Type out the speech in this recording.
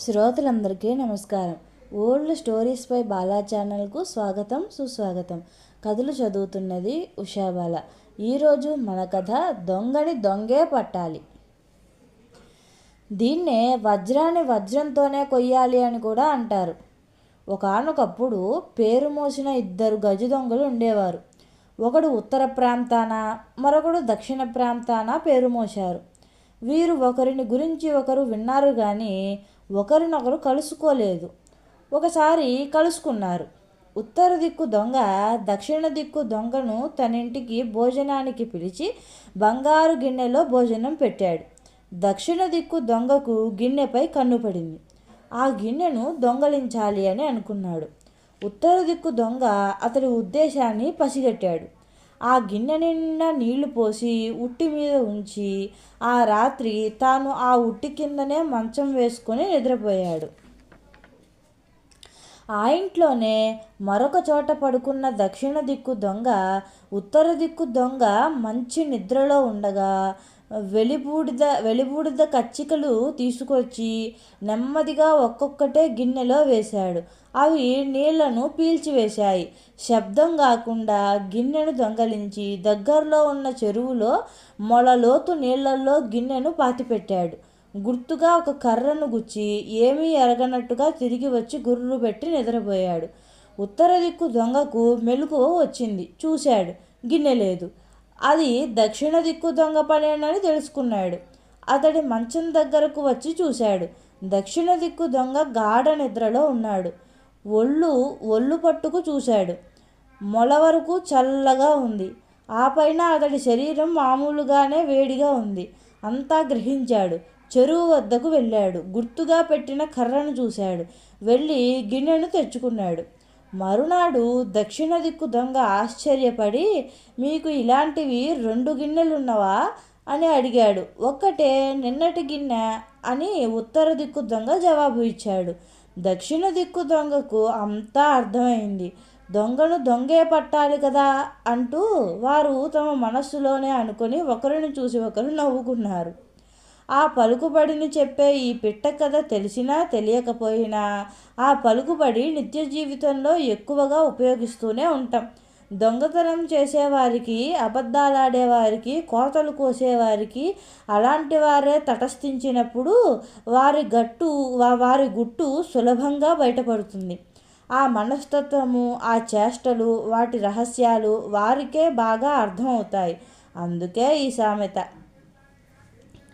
శ్రోతలందరికీ నమస్కారం. Old stories పై బాలా ఛానల్కు స్వాగతం సుస్వాగతం. కథలు చదువుతున్నది ఉషాబాల. ఈరోజు మన కథ దొంగని దొంగే పట్టాలి. దీన్నే వజ్రాన్ని వజ్రంతోనే కొయ్యాలి అని కూడా అంటారు. ఒకనొకప్పుడు పేరు మోసిన ఇద్దరు గజ దొంగలు ఉండేవారు. ఒకడు ఉత్తర ప్రాంతాన మరొకడు దక్షిణ ప్రాంతాన పేరు మోశారు. వీరు ఒకరిని గురించి ఒకరు విన్నారు కానీ ఒకరినొకరు కలుసుకోలేదు. ఒకసారి కలుసుకున్నారు. ఉత్తర దిక్కు దొంగ దక్షిణ దిక్కు దొంగను తన ఇంటికి భోజనానికి పిలిచి బంగారు గిన్నెలో భోజనం పెట్టాడు. దక్షిణ దిక్కు దొంగకు గిన్నెపై కన్ను పడింది. ఆ గిన్నెను దొంగలించాలి అని అనుకున్నాడు. ఉత్తర దిక్కు దొంగ అతడి ఉద్దేశాన్ని పసిగట్టాడు. ఆ గిన్నె నిండా నీళ్ళు పోసి ఉట్టి మీద ఉంచి ఆ రాత్రి తాను ఆ ఉట్టి కిందనే మంచం వేసుకొని నిద్రపోయాడు. ఆ ఇంట్లోనే మరొక చోట పడుకున్న దక్షిణ దిక్కు దొంగ ఉత్తర దిక్కు దొంగ మంచి నిద్రలో ఉండగా వెలిబూడిద వెలిబూడిద కచ్చికలు తీసుకొచ్చి నెమ్మదిగా ఒక్కొక్కటే గిన్నెలో వేశాడు. అవి నీళ్ళను పీల్చివేశాయి. శబ్దం కాకుండా గిన్నెను దొంగలించి దగ్గరలో ఉన్న చెరువులో మొలలోతు నీళ్ళలో గిన్నెను పాతిపెట్టాడు. గుర్తుగా ఒక కర్రను గుచ్చి ఏమీ ఎరగనట్టుగా తిరిగి వచ్చి గుర్రు పెట్టి నిద్రపోయాడు. ఉత్తర దిక్కు దొంగకు మెలకు వచ్చింది. చూశాడు. గిన్నె లేదు. అది దక్షిణ దిక్కు దొంగ పనేనని తెలుసుకున్నాడు. అతడి మంచం దగ్గరకు వచ్చి చూశాడు. దక్షిణ దిక్కు దొంగ గాఢ నిద్రలో ఉన్నాడు. ఒళ్ళు ఒళ్ళు పట్టుకు చూశాడు. మొల వరకు చల్లగా ఉంది. ఆ పైన అతడి శరీరం మామూలుగానే వేడిగా ఉంది. అంతా గ్రహించాడు. చెరువు వద్దకు వెళ్ళాడు. గుర్తుగా పెట్టిన కర్రను చూశాడు. వెళ్ళి గిన్నెను తెచ్చుకున్నాడు. మరునాడు దక్షిణ దిక్కు దొంగ ఆశ్చర్యపడి మీకు ఇలాంటివి రెండు గిన్నెలున్నవా? అని అడిగాడు. ఒక్కటే నిన్నటి గిన్నె అని ఉత్తర దిక్కు దొంగ జవాబు ఇచ్చాడు. దక్షిణ దిక్కు దొంగకు అంతా అర్థమైంది. దొంగను దొంగే పట్టాలి కదా అంటూ వారు తమ మనస్సులోనే అనుకొని ఒకరిని చూసి ఒకరు నవ్వుకున్నారు. ఆ పలుకుబడిని చెప్పే ఈ పిట్ట కథ తెలిసినా తెలియకపోయినా ఆ పలుకుబడి నిత్య జీవితంలో ఎక్కువగా ఉపయోగిస్తూనే ఉంటాం. దొంగతనం చేసేవారికి అబద్ధాలాడేవారికి కోతలు కోసేవారికి అలాంటి వారే తటస్థించినప్పుడు వారి గట్టు వారి గుట్టు సులభంగా బయటపడుతుంది. ఆ మనస్తత్వము ఆ చేష్టలు వాటి రహస్యాలు వారికే బాగా అర్థమవుతాయి. అందుకే ఈ సామెత.